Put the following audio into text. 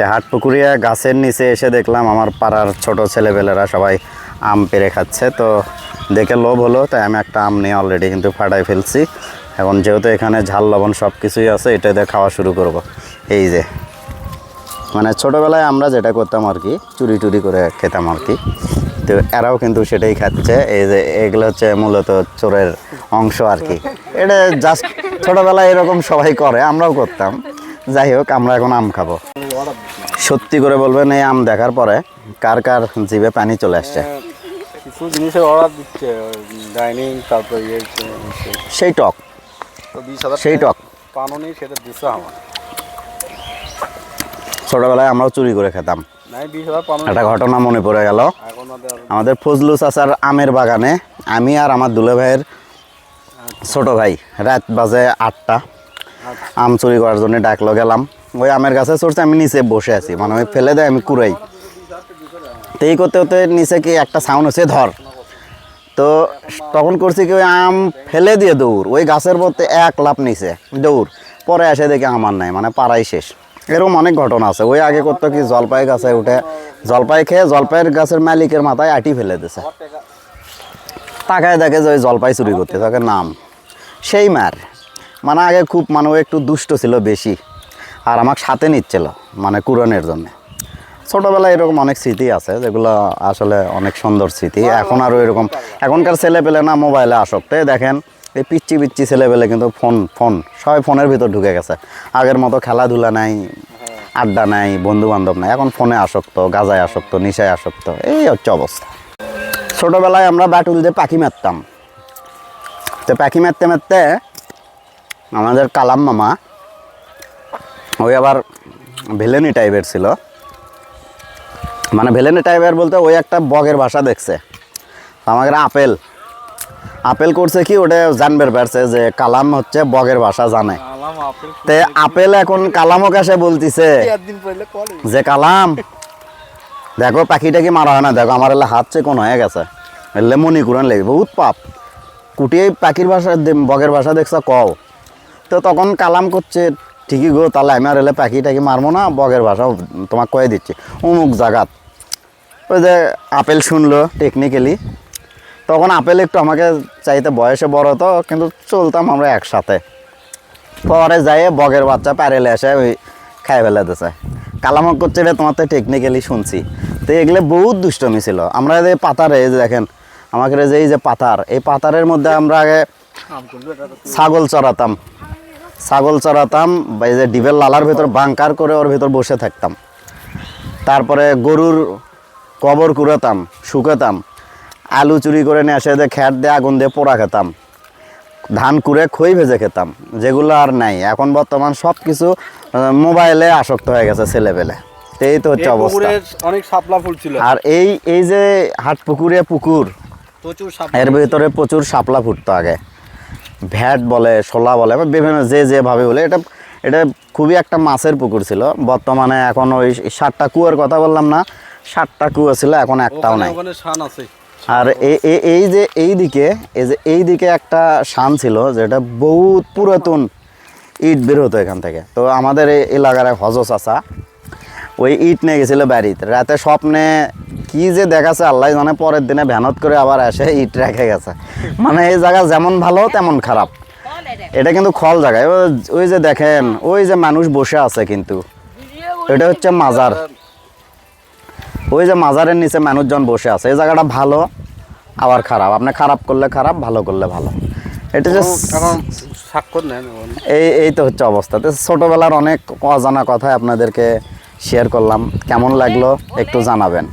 যে হাটপুকুরিয়া গাছের নিচে এসে দেখলাম আমার পাড়ার ছোট ছেলেপেলেরা সবাই আম পেরে খাচ্ছে। তো দেখে লোভ হলো, তাই আমি একটা আম নিয়ে অলরেডি কিন্তু ফাটাই ফেলছি। এখন যেহেতু এখানে ঝাল, লবণ সব কিছুই আছে, এটা দিয়ে খাওয়া শুরু করব। এই যে মানে ছোটোবেলায় আমরা যেটা করতাম আর কি, চুরি টুরি করে খেতাম আর কি। তো এরাও কিন্তু সেটাই খাচ্ছে। এই যে, এগুলো হচ্ছে মূলত চোরের অংশ আর কি। এটা জাস্ট ছোটোবেলায় এরকম সবাই করে, আমরাও করতাম। যাই হোক, আমরা এখন আম খাব। সত্যি করে বলবেন এই আম দেখার পরে কার কার জিভে পানি চলে আসছে? কিছু জিনিসের অর্ডার দিচ্ছে ডাইনিং তারপর ইয়ে সেই। টক। সেই টক পানো নেই সেটা দিচ্ছে আমার। ছোটোবেলায় আমরাও চুরি করে খেতাম। একটা ঘটনা মনে পড়ে গেল। আমাদের ফজলু চাচার আমের বাগানে আমি আর আমার দুলে ভাইয়ের ছোট ভাই রাত বাজে আটটা। আম চুরি করার জন্য ডাকলো গেলাম। ওই আমের গাছে চড়ছে আমি নিচে বসে আছি মানে ওই ফেলে দেয়, আমি কুড়াই। তো এই করতে করতে নিচে কি একটা সাউন্ড হচ্ছে, ধর। তো তখন করছি কি ওই আম ফেলে দিয়ে দৌড়, ওই গাছের মধ্যে এক লাভ নিচে দৌড়, পরে এসে দেখি আমার নাই মানে পাড়াই শেষ। এরকম অনেক ঘটনা আছে, ওই আগে করতো কি জলপাই গাছে উঠে, জলপাই খেয়ে জলপাইয়ের গাছের মালিকের মাথায় আটি ফেলে দিছে। তাকায় দেখে যে ওই জলপাই চুরি করতে তাকে নাম। সেই মার। মানে আগে খুব মানে একটু দুষ্ট ছিল বেশি। আর আমাকে সাথে নিচ্ছিল মানে কুরনের জন্য। ছোটোবেলায় এরকম অনেক স্মৃতি আছে যেগুলো আসলে অনেক সুন্দর স্মৃতি। এখন আরও এরকম এখনকার ছেলে পেলে না মোবাইলে আসক্ত। দেখেন এই পিচ্ছি পিচ্ছি ছেলে পেলে কিন্তু ফোন ফোন সবাই ফোনের ভিতর ঢুকে গেছে। আগের মতো খেলাধুলা নাই আড্ডা নাই বন্ধু বান্ধব নাই। এখন ফোনে আসক্ত গাজায় আসক্ত নিশায় আসক্ত। এই হচ্ছে অবস্থা। ছোটোবেলায় আমরা বাটুল দিয়ে পাখি মারতাম। তো পাখি মারতে মারতে আমাদের কালাম মামা ওই আবার ভেলেনি টাইপের ছিল। মানে ভেলেনি টাইপের বলতে ওই একটা বগের ভাষা দেখছে। আমাদের আপেল। আপেল করছে কি? ওটা জানবে পারছে যে কালাম হচ্ছে বগের ভাষা জানে। তে আপেল এখন কালামও কাছে বলতিছে। যে কালাম দেখো পাখিটা কি মারা হয় না? দেখো আমার এলে হাত চেকন হয়ে গেছে। এলে মনি কুরান লেগে বহুত পাপ। কুটিয়ে পাখির ভাষা বগের ভাষা দেখছ কও। তো তখন কালাম করছে ঠিকই গো, তাহলে আমি আর এলে পাখি টাকি মারবো না, বগের ভাষা তোমাকে কয়ে দিচ্ছি। অমুক জাগাত। ওই যে আপেল শুনলো টেকনিক্যালি তখন আপেল একটু আমাকে চাইতে বয়সে বড় তো, কিন্তু চলতাম আমরা একসাথে। পরে যাই বগের বাচ্চা প্যারেলে এসে ওই খাই ফেলে দিছে। কালামক করছে এটা তোমার তো টেকনিক্যালি শুনছি। তো এগুলো বহুত দুষ্টমি ছিল। আমরা যে পাতারে, এই যে দেখেন, আমাকে যে এই যে পাতার, এই পাতারের মধ্যে আমরা আগে ছাগল চড়াতাম। ছাগল চড়াতাম এই যে ডিবের লালার ভেতর বাংকার করে ওর ভেতর বসে থাকতাম। তারপরে গরুর কবর কুড়াতাম শুকাতাম আলু চুরি করে নিয়ে এসে যে খ্যাট দিয়ে আগুন দিয়ে পোড়া খেতাম ধান কুড়ে খই ভেজে খেতাম যেগুলো আর নাই। এখন বর্তমান সব কিছু মোবাইলে আসক্ত হয়ে গেছে ছেলেপেলে। তো এই তো হচ্ছে অবস্থা। অনেক শাপলা ফুল ছিল। আর এই এই যে হাট পুকুরে পুকুর প্রচুর এর ভিতরে প্রচুর শাপলা ফুটতো আগে। ভ্যাট বলে শোলা বলে বা বিভিন্ন যে যেভাবে বলে এটা এটা খুবই একটা মাছের পুকুর ছিল। বর্তমানে এখন ওই সাতটা কুয়োর কথা বললাম না সাতটা কুয়ো ছিল এখন একটাও নাই। আর এই যে এই দিকে এই যে এই দিকে একটা শান ছিল যেটা বহুত পুরাতন ইট বের হতো এখান থেকে। তো আমাদের এই এলাকার এক হজ চাচা ওই ইট নিয়ে গেছিল বাড়িতে। রাতে স্বপ্নে কি যে দেখাচ্ছে আল্লাহ জানে পরের দিনে ভ্যানত করে আবার এসে ইট রেখে গেছে। মানে এই জায়গা যেমন ভালো তেমন খারাপ। এটা কিন্তু খল জায়গায় ওই- যে দেখেন ওই যে মানুষ বসে আছে কিন্তু। এটা হচ্ছে মাজার। ওই যে মাজারের নিচে মানুষজন বসে আছে। এই জায়গাটা ভালো আবার খারাপ। আপনি খারাপ করলে খারাপ ভালো করলে ভালো। এটা যে। এই এই তো হচ্ছে অবস্থা। তো ছোটোবেলার অনেক অজানা কথা আপনাদেরকে শেয়ার করলাম। কেমন লাগল একটু জানাবেন।